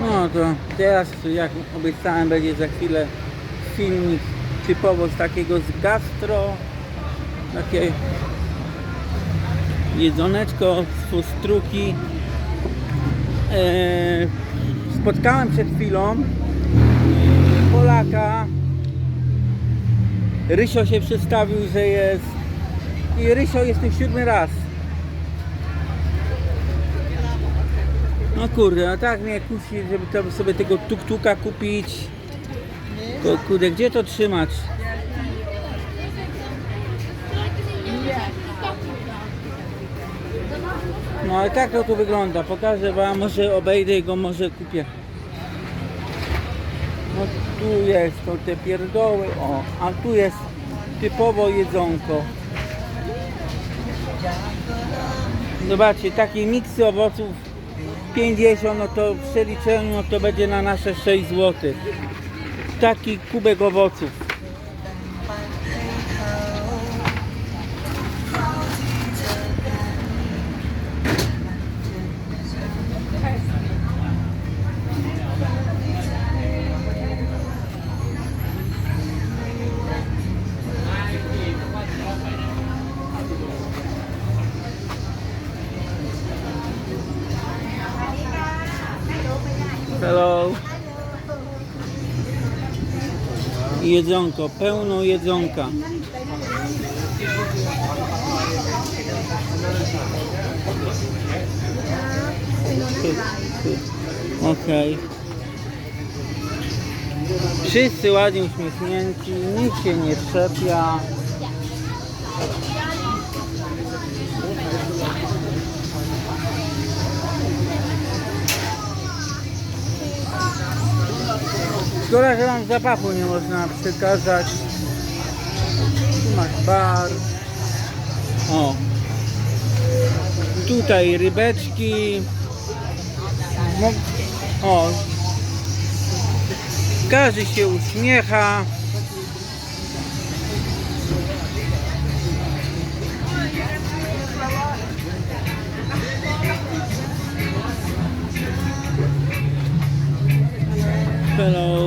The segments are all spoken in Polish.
No to teraz, jak obiecałem, będzie za chwilę filmik typowo z takiego z gastro. Takie jedzoneczko z fustruki. Eee, spotkałem przed chwilą Polaka. Rysio się przedstawił, że jest. I Rysio jest tu siódmy raz. No kurde, no tak mnie kusi, żeby tam sobie tego tuk-tuka kupić. Kurde, gdzie to trzymać? No ale tak to tu wygląda. Pokażę wam, może obejdę go może kupię. No tu jest to te pierdoły, o, a tu jest typowo jedzonko. Zobaczcie, takie miksy owoców 50, no to w przeliczeniu no to będzie na nasze 6 zł. Taki kubek owoców. Jedzonko, pełno jedzonka. Okej. Wszyscy ładnie uśmiechnięci, nikt się nie trzepia. Szkoda, że nam zapachu nie można przekazać. Tu masz bar. O. Tutaj rybeczki. O. Każdy się uśmiecha. Hello.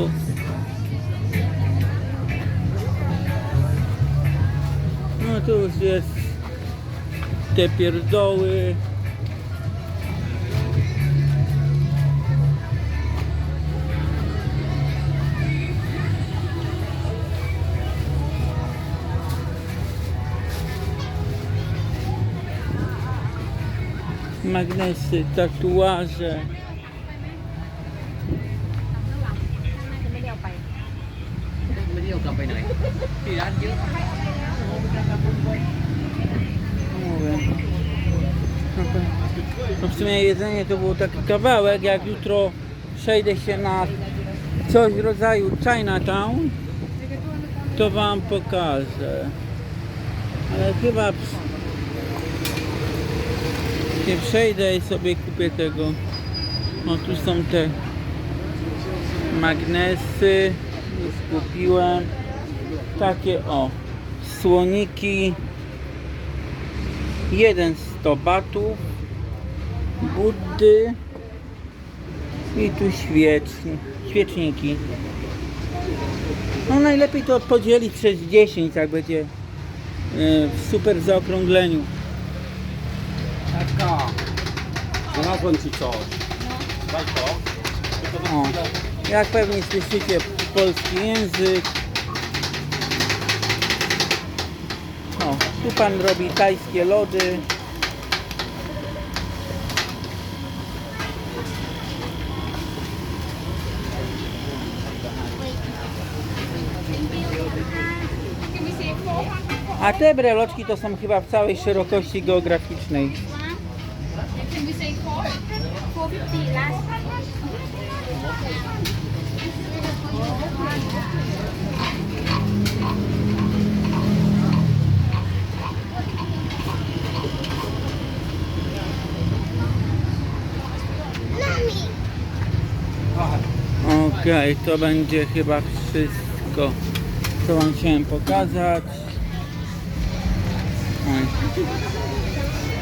te pierdoły. Magnesy, tatuaże. ไม่ได้เอาไป ไม่ได้เอากลับไปไหนที่ร้านเยอะ No w sumie jedzenie to był taki kawałek, jak jutro przejdę się na coś w rodzaju Chinatown, to wam pokażę. Ale chyba nie przejdę i sobie kupię tego. No tu są te magnesy, już kupiłem. Takie o, słoniki. Jeden 100 batów, buddy i tu świeczni, świeczniki. No najlepiej to podzielić przez 10, jak będzie e, w super zaokrągleniu. Taka. Znalazłem ci coś. Daj to. O, jak pewnie słyszycie polski język. O, tu pan robi tajskie lody. A te breloczki to są chyba w całej szerokości geograficznej. Okej, to będzie chyba wszystko, co Wam chciałem pokazać. Bye.